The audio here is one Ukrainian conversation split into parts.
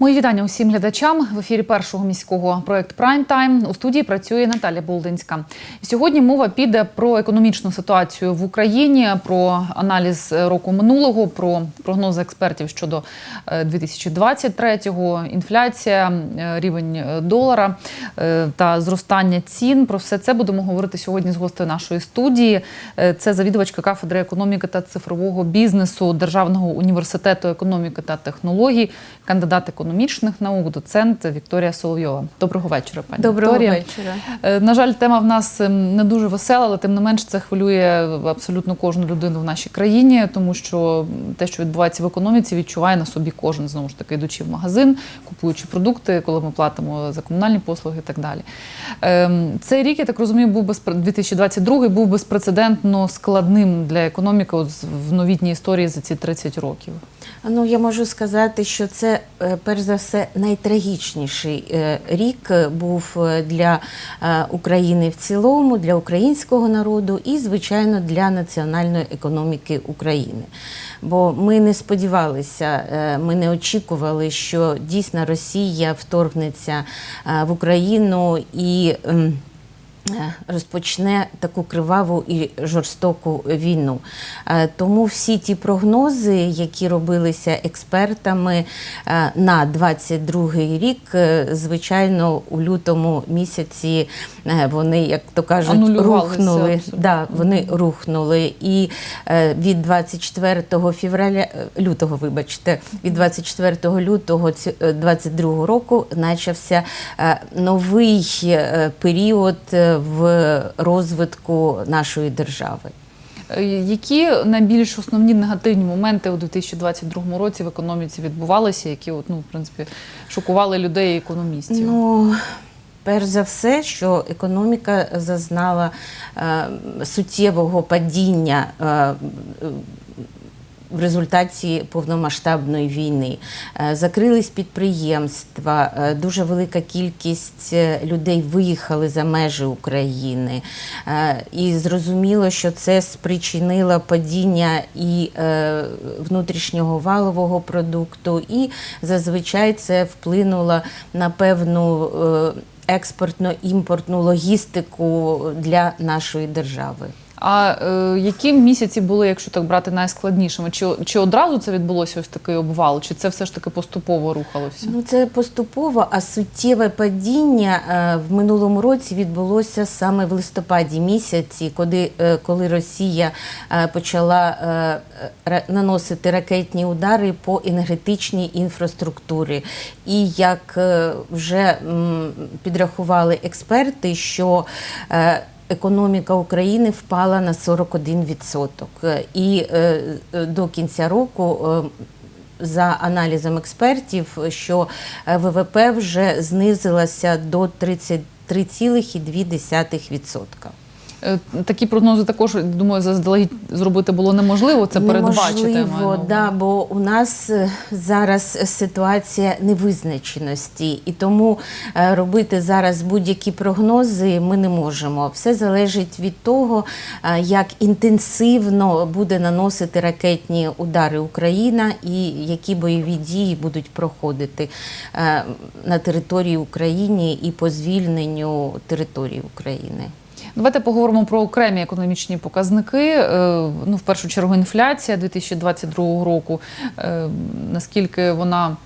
Мої вітання усім глядачам в ефірі першого міського проект Прайм Тайм. У студії працює Наталя Болдинська. Сьогодні мова піде про економічну ситуацію в Україні, про аналіз року минулого, про прогнози експертів щодо е, 2023-го, інфляція, е, рівень е, долара е, та зростання цін. Про все це будемо говорити сьогодні з гостею нашої студії. Е, Це завідувачка кафедри економіки та цифрового бізнесу Державного університету економіки та технологій, кандидат економічних наук, доцент Вікторія Соловйова. Доброго вечора, пані Доброго Вікторія. вечора. Е, На жаль, тема в нас ем, не дуже весела, але тим не менш це хвилює абсолютно кожну людину в нашій країні, тому що те, що відбувається в економіці, відчуває на собі кожен знову ж таки, йдучи в магазин, купуючи продукти, коли ми платимо за комунальні послуги і так далі. Ем, Цей рік, я так розумію, був безпре- 2022 був безпрецедентно складним для економіки в новітній історії за ці 30 років. Ну я можу сказати, що це е, перш за все найтрагічніший е, рік е, був е, для України в цілому, для українського народу і, звичайно, для національної економіки України. Бо ми не сподівалися, ми не очікували, що дійсно Росія вторгнеться в Україну і. Е, розпочне таку криваву і жорстоку війну. Е, Тому всі ті прогнози, які робилися експертами е, на 22 рік, звичайно, у лютому місяці вони, як то кажуть, рухнули. абсолютно. Да, вони рухнули. І від 24 февраля, лютого, вибачте, від 24 лютого ці- е, 22 року почався новий період в розвитку нашої держави. Е, Які найбільш основні негативні моменти у 2022 році в економіці відбувалися, які от, ну, в принципі, шокували людей і економістів? Ну, перш за все, що економіка зазнала е, суттєвого падіння. Е, в результаті повномасштабної війни Е, закрились підприємства, е, дуже велика кількість е, людей виїхали за межі України. І зрозуміло, що це спричинило падіння і внутрішнього валового продукту, і зазвичай це вплинуло на певну експортно-імпортну логістику для нашої держави. А е, які місяці були, якщо так брати, найскладнішими? Чи, чи одразу це відбулося ось такий обвал, чи це все ж таки поступово рухалося? Ну, це поступово, а суттєве падіння е, в минулому році відбулося саме в листопаді місяці, коли, е, коли Росія е, почала е, ра- наносити ракетні удари по енергетичній інфраструктурі. І як е, вже м, підрахували експерти, що е, Економіка України впала на 41%. Е, І е, е, до кінця року за аналізом експертів, що ВВП вже знизилася до 33,2%. Е, Такі прогнози також, думаю, заздалегідь зробити було неможливо. Це передбачити. Неможливо, да, бо у нас е, зараз ситуація невизначеності, і тому е, робити зараз будь-які прогнози ми не можемо. Все залежить від того, як інтенсивно буде наносити ракетні удари Україна і які бойові дії будуть проходити на території України і по звільненню території України. Давайте поговоримо про окремі економічні показники. Е, Ну, в першу чергу, інфляція 2022 року. Е, Наскільки вона.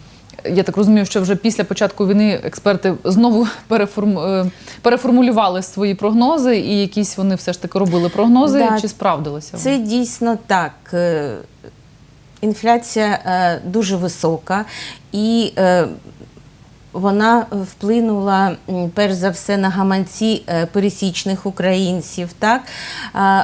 Я так розумію, що вже після початку війни експерти знову переформ... е, переформулювали свої прогнози, і якісь вони все ж таки робили прогнози, Да. чи справдилися? вони? Це дійсно так. Інфляція дуже висока і вона вплинула перш за все на гаманці е, пересічних українців, так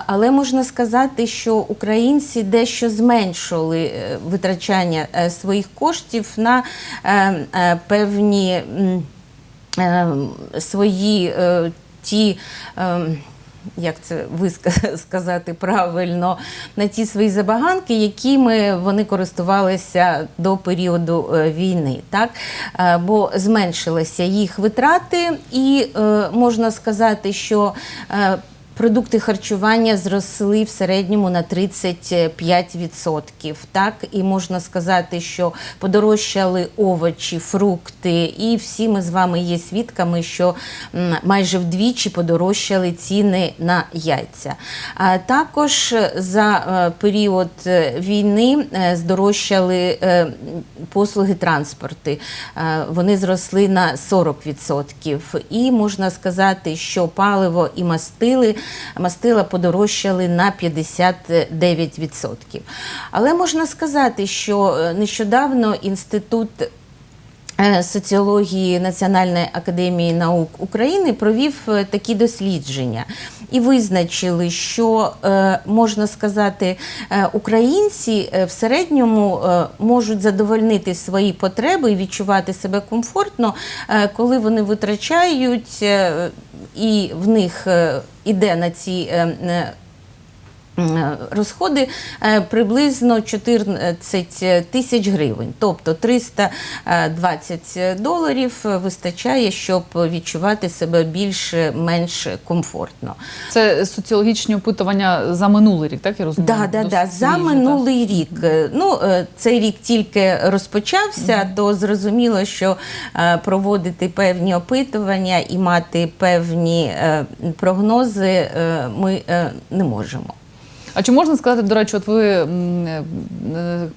але можна сказати, що українці дещо зменшили е, витрачання е, своїх коштів на е, е, певні е, свої е, ті. Як це ви сказати правильно, на ті свої забаганки, якими вони користувалися до періоду е, війни, так? Е, бо зменшилися їх витрати, і е, можна сказати, що продукти харчування зросли в середньому на 35%. Так, і можна сказати, що подорожчали овочі, фрукти, і всі ми з вами є свідками, що майже вдвічі подорожчали ціни на яйця. А також за е, період е, війни е, здорожчали послуги транспорти. Вони зросли на 40%. І можна сказати, що паливо і мастили, мастила подорожчали на 59%. Але можна сказати, що е, нещодавно інститут е, соціології Національної академії наук України провів е, такі дослідження і визначили, що можна сказати, українці в середньому можуть задовольнити свої потреби і відчувати себе комфортно, коли вони витрачають і в них е, іде на ці. Розходи е, приблизно 14 тисяч гривень, тобто 320 доларів вистачає, щоб відчувати себе більш-менш комфортно. Це соціологічні опитування за минулий рік, так я розумію? Да, да, да. За минулий рік. Ну, е, цей рік тільки розпочався, то зрозуміло, що е, проводити певні опитування і мати певні прогнози ми не можемо. А чи можна сказати, до речі, от ви е, е,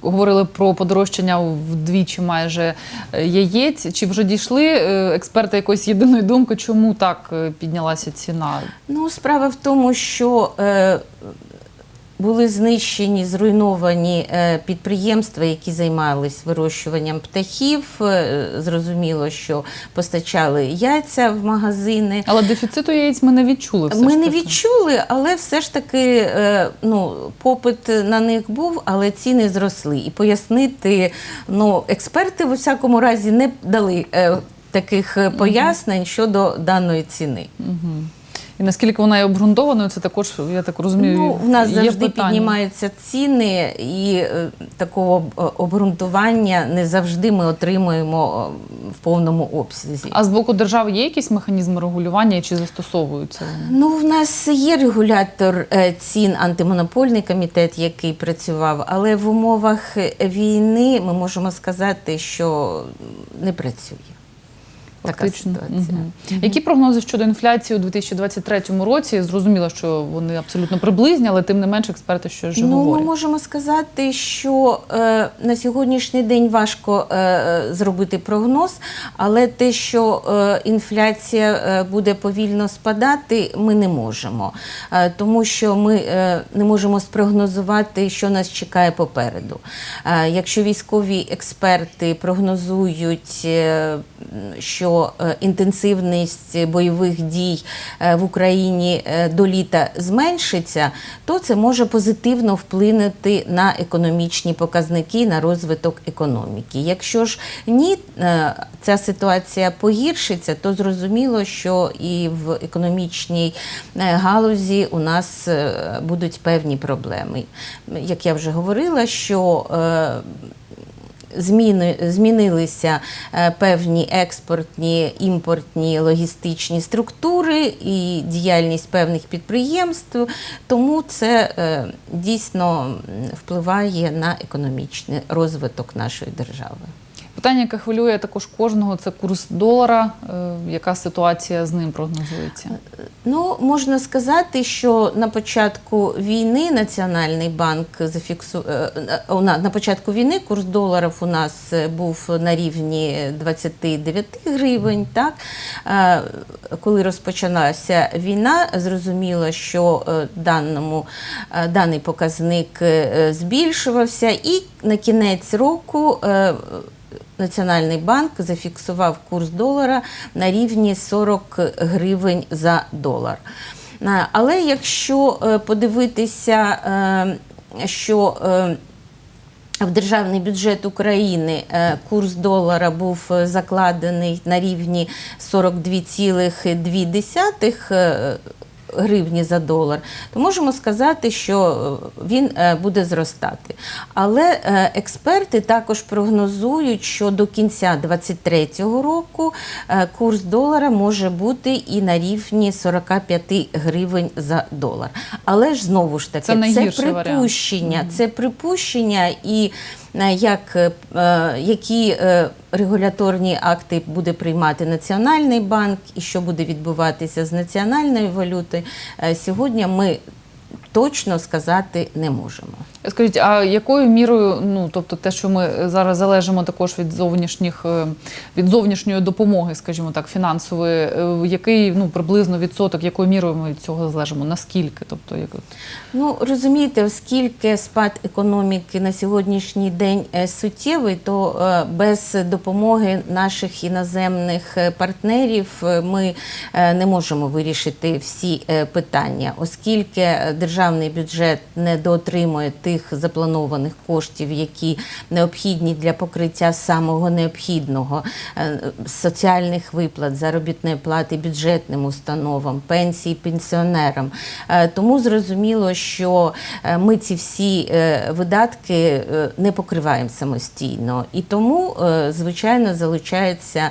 говорили про подорожчання вдвічі майже е, яєць? Чи вже дійшли експерти якоїсь єдиної думки, чому так піднялася ціна? Ну, справа в тому, що е, були знищені, зруйновані е, підприємства, які займались вирощуванням птахів. Е, зрозуміло, що постачали яйця в магазини. Але дефіциту яєць ми не відчули. Все Ми ж не відчули, але все ж таки е, ну, попит на них був, але ціни зросли. І пояснити, ну, експерти в усякому разі не дали таких пояснень щодо даної ціни. І наскільки вона є обґрунтованою, це також, я так розумію, Ну, в нас є завжди питання. піднімаються ціни, і е, такого е, обґрунтування не завжди ми отримуємо е, в повному обсязі. А з боку держави є якісь механізми регулювання і чи застосовуються? Ну, в нас є регулятор цін, антимонопольний комітет, який працював, але в умовах війни ми можемо сказати, що не працює. Така Фактично. ситуація. Мгм. Які прогнози щодо інфляції у 2023 році? Зрозуміло, що вони абсолютно приблизні, але тим не менш експерти щось вже Ну, ми можемо сказати, що е, на сьогоднішній день важко е, е, зробити прогноз, але те, що е, інфляція е, буде повільно спадати, ми не можемо, е, тому що ми е, не можемо спрогнозувати, що нас чекає попереду. Е, якщо військові експерти прогнозують, е, що е, інтенсивність бойових дій е, в Україні е, до літа зменшиться, то це може позитивно вплинути на економічні показники, на розвиток економіки. Якщо ж ні, ця ситуація погіршиться, то зрозуміло, що і в економічній галузі у нас будуть певні проблеми. Як я вже говорила, що Зміни змінилися е, певні експортні, імпортні логістичні структури і діяльність певних підприємств, тому це е, дійсно впливає на економічний розвиток нашої держави. Питання, яке хвилює також кожного, це курс долара. Е, Яка ситуація з ним прогнозується? Ну, можна сказати, що на початку війни Національний банк зафіксу... е, е, на- початку війни курс доларів у нас був на рівні 29 гривень. Так? Коли розпочалася війна, зрозуміло, що даному, даний показник збільшувався, і на кінець року. Національний банк зафіксував курс долара на рівні 40 гривень за долар. Е, Але якщо е, подивитися, е, що в державний бюджет України курс долара був закладений на рівні 42,2 е, гривні за долар, то можемо сказати, що е, він е, буде зростати. Але е, експерти також прогнозують, що до кінця 2023 року курс долара може бути і на рівні 45 гривень за долар. Але ж знову ж таки, Це варіант. припущення, це припущення і як, які регуляторні акти буде приймати Національний банк і що буде відбуватися з національною валютою, е, сьогодні ми точно сказати не можемо. Скажіть, а якою мірою, ну тобто те, що ми зараз залежимо також від зовнішніх е, від зовнішньої допомоги, скажімо так, фінансової, е, який ну приблизно відсоток, якою мірою ми від цього залежимо? Наскільки? Тобто, як Ну розумієте, оскільки спад економіки на сьогоднішній день е, суттєвий, то без допомоги наших іноземних партнерів ми не можемо вирішити всі питання, оскільки державний бюджет не доотримує тих запланованих коштів, які необхідні для покриття самого необхідного е, соціальних виплат, заробітної плати бюджетним установам, пенсії пенсіонерам. Е, Тому зрозуміло, що е, ми ці всі видатки не покриваємо самостійно, і тому, звичайно, залучається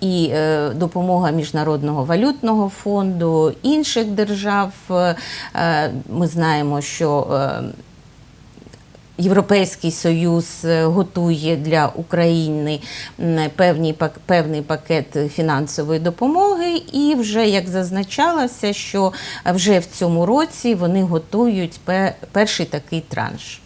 і допомога Міжнародного валютного фонду інших держав. Ми знаємо, що Європейський Союз е, готує для України певний, певний пакет фінансової допомоги, і вже як зазначалося, що вже в цьому році вони готують перший такий транш.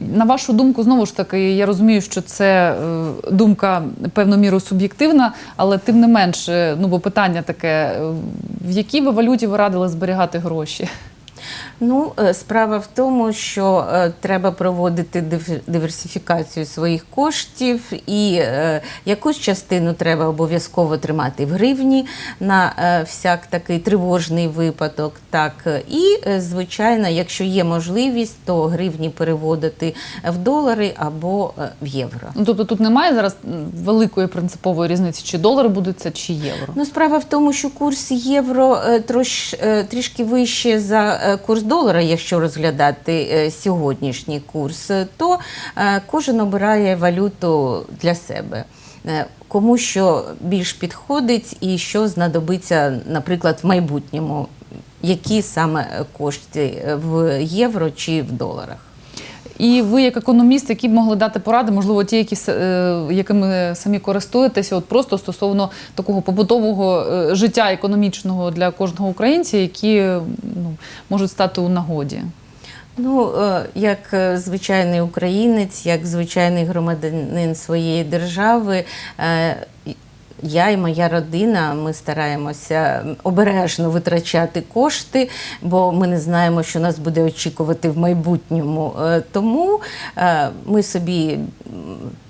На вашу думку, знову ж таки, я розумію, що це е, думка певною мірою суб'єктивна, але тим не менше, ну бо питання таке: е, в якій би валюті ви радили зберігати гроші? Ну, е, справа в тому, що е, треба проводити диверсифікацію своїх коштів, і е, якусь частину треба обов'язково тримати в гривні на всяк такий тривожний випадок. Так, і звичайно, якщо є можливість, то гривні переводити в долари або в євро. Ну тобто тут немає зараз великої принципової різниці, чи долари будуть це, чи євро. Ну, справа в тому, що курс євро трош, трішки вище за курс долара, якщо розглядати е, сьогоднішній курс, е, то е, кожен обирає валюту для себе. Е, Кому що більш підходить і що знадобиться, наприклад, в майбутньому, які саме кошти е, в євро чи в доларах. І ви, як економіст, які б могли дати поради, можливо, ті, які, е, якими самі користуєтеся, от просто стосовно такого побутового е, життя економічного для кожного українця, які ну, можуть стати у нагоді. Ну, е, як звичайний українець, як звичайний громадянин своєї держави, я і моя родина ми стараємося обережно витрачати кошти, бо ми не знаємо, що нас буде очікувати в майбутньому. Е, Тому е, ми собі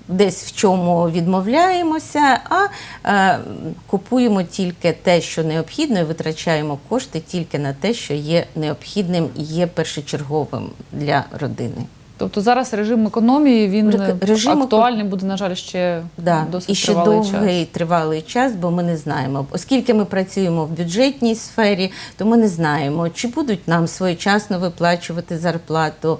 десь в чому відмовляємося, а е, купуємо тільки те, що необхідно, і витрачаємо кошти тільки на те, що є необхідним і є першочерговим для родини. Тобто зараз режим економії він е, режим актуальний буде, на жаль, ще Да, досить і ще тривалий довгий час. тривалий час, бо ми не знаємо. Оскільки ми працюємо в бюджетній сфері, то ми не знаємо, чи будуть нам своєчасно виплачувати зарплату,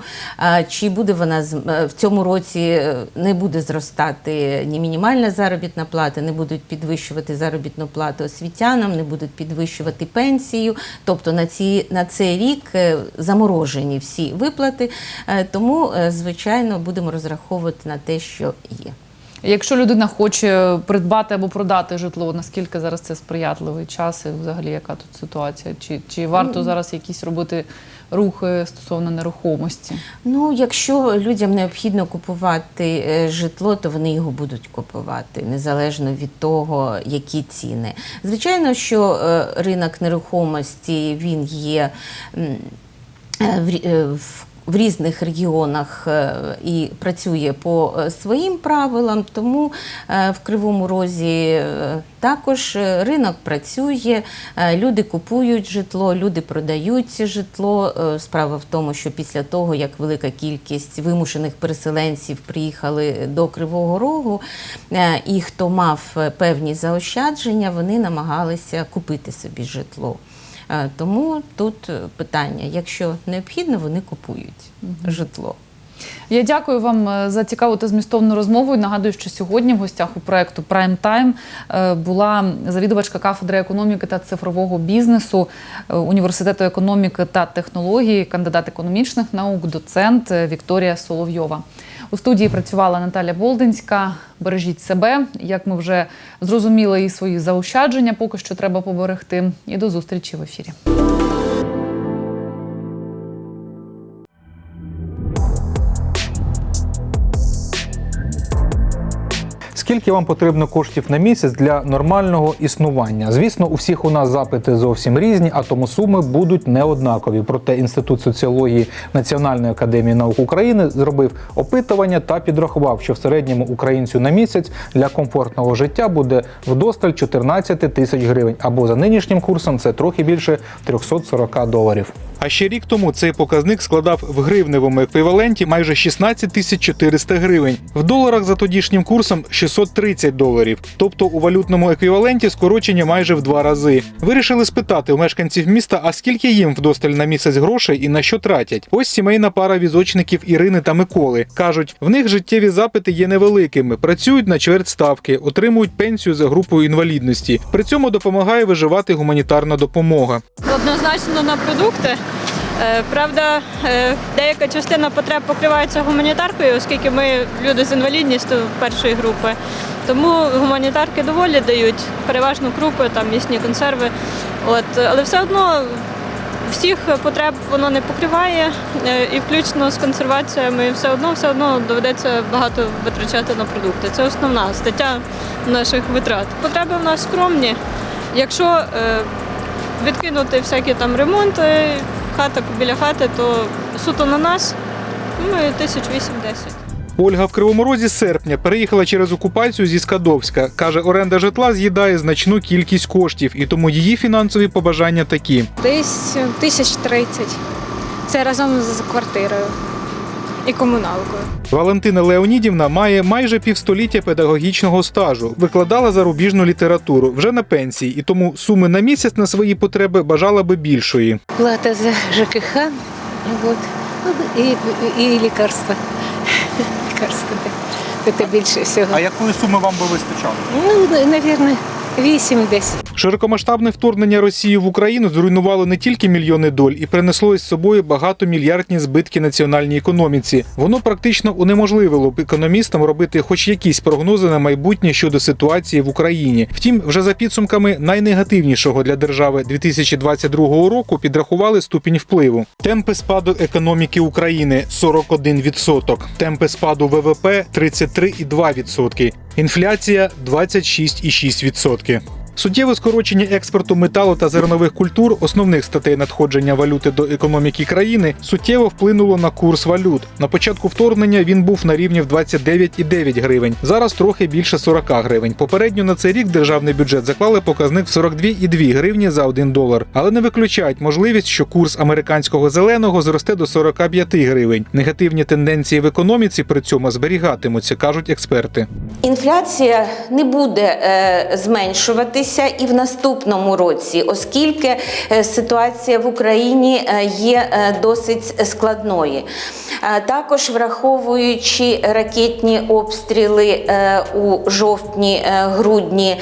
чи буде вона е, в цьому році е, не буде зростати ні мінімальна заробітна плата, не будуть підвищувати заробітну плату освітянам, не будуть підвищувати пенсію. Тобто на ці на цей рік е, заморожені всі виплати. Е, Тому, е, звичайно, будемо розраховувати на те, що є. Якщо людина хоче придбати або продати житло, наскільки зараз це сприятливий час, і взагалі яка тут ситуація? Чи, чи варто зараз якісь робити рухи стосовно нерухомості? Ну, якщо людям необхідно купувати е, житло, то вони його будуть купувати незалежно від того, які ціни. Звичайно, що е, ринок нерухомості він є. в в різних регіонах е, і працює по е, своїм правилам, тому е, в Кривому Розі також ринок працює, люди купують житло, люди продають житло. Справа в тому, що після того, як велика кількість вимушених переселенців приїхали до Кривого Рогу, і хто мав певні заощадження, вони намагалися купити собі житло. Тому тут е, питання: якщо необхідно, вони купують житло. Я дякую вам е, за цікаву та змістовну розмову. І нагадую, що сьогодні в гостях у проекту Prime Time е, була завідувачка кафедри економіки та цифрового бізнесу університету економіки та технології, кандидат економічних наук, доцент Вікторія Соловйова. У студії працювала Наталя Болдинська. Бережіть себе, як ми вже зрозуміли, і свої заощадження поки що треба поберегти. І до зустрічі в ефірі. Скільки вам потрібно коштів на місяць для нормального існування? Звісно, у всіх у нас запити зовсім різні, а тому суми будуть не однакові. Проте інститут соціології Національної академії наук України зробив опитування та підрахував, що в середньому українцю на місяць для комфортного життя буде вдосталь 14 тисяч гривень, або за нинішнім курсом це трохи більше 340 доларів. А ще рік тому цей показник складав в гривневому еквіваленті майже 16 тисяч 400 гривень. В доларах за тодішнім курсом 630 доларів. Тобто у валютному еквіваленті скорочення майже в два рази. Вирішили спитати у мешканців міста, а скільки їм вдосталь на місяць грошей і на що тратять. Ось сімейна пара візочників Ірини та Миколи. кажуть, в них життєві запити є невеликими, працюють на чверть ставки, отримують пенсію за групою інвалідності. При цьому допомагає виживати гуманітарна допомога. Однозначно на продукти. Е, Правда, е, деяка частина потреб покривається гуманітаркою, оскільки ми люди з інвалідністю першої групи. Тому гуманітарки доволі дають переважно крупи, там місні консерви. От, але все одно всіх потреб воно не покриває, е, і включно з консерваціями, все одно все одно доведеться багато витрачати на продукти. Це основна стаття наших витрат. Потреби в нас скромні. Якщо відкинути всякі там ремонти, хата біля хати, то суто на нас ну, тисяч вісім-десять. Ольга в Кривому Розі з серпня переїхала через окупацію зі Скадовська. Каже, оренда житла з'їдає значну кількість коштів, і тому її фінансові побажання такі. Десь тисяч тридцять. Це разом з квартирою і комуналкою. Валентина Леонідівна має майже півстоліття педагогічного стажу, викладала зарубіжну літературу вже на пенсії, і тому суми на місяць на свої потреби бажала би більшої. Плата за ЖКХ, вот, ну, и, и лекарства. лекарства, да. Більше всього. А якої суми вам би вистачало? Ну, наверное, 8 десь. Широкомасштабне вторгнення Росії в Україну зруйнувало не тільки мільйони доль і принесло із собою багатомільярдні збитки національній економіці. Воно практично унеможливило б економістам робити хоч якісь прогнози на майбутнє щодо ситуації в Україні. Втім, вже за підсумками найнегативнішого для держави 2022 року підрахували ступінь впливу. Темпи спаду економіки України 41%, темпи спаду ВВП 33,2%, інфляція 26,6%. Суттєве скорочення експорту металу та зернових культур, основних статей надходження валюти до економіки країни, суттєво вплинуло на курс валют. На початку вторгнення він був на рівні в 29,9 гривень. Зараз трохи більше 40 гривень. Попередньо на цей рік державний бюджет заклали показник в 42,2 гривні за 1 долар, але не виключають можливість, що курс американського зеленого зросте до 45 гривень. Негативні тенденції в економіці при цьому зберігатимуться, кажуть експерти. Інфляція не буде е, зменшуватися і в наступному році, оскільки е, ситуація в Україні е, є е, досить складною. Також враховуючи ракетні обстріли у жовтні-грудні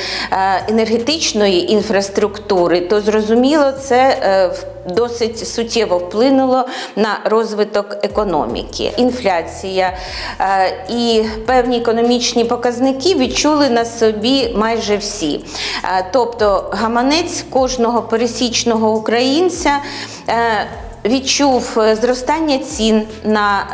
енергетичної інфраструктури, то зрозуміло, це в досить суттєво вплинуло на розвиток економіки. Інфляція е, і певні економічні показники відчули на собі майже всі. Е, Тобто гаманець кожного пересічного українця. Е, відчув е, зростання цін на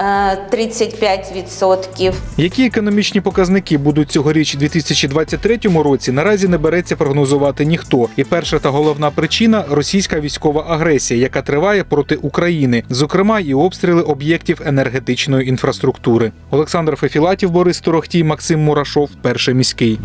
е, 35%. Які економічні показники будуть цьогоріч у 2023 році, наразі не береться прогнозувати ніхто. І перша та головна причина російська військова агресія, яка триває проти України, зокрема і обстріли об'єктів енергетичної інфраструктури. Олександр Фефілатів, Борис Торохтій, Максим Мурашов, перший міський.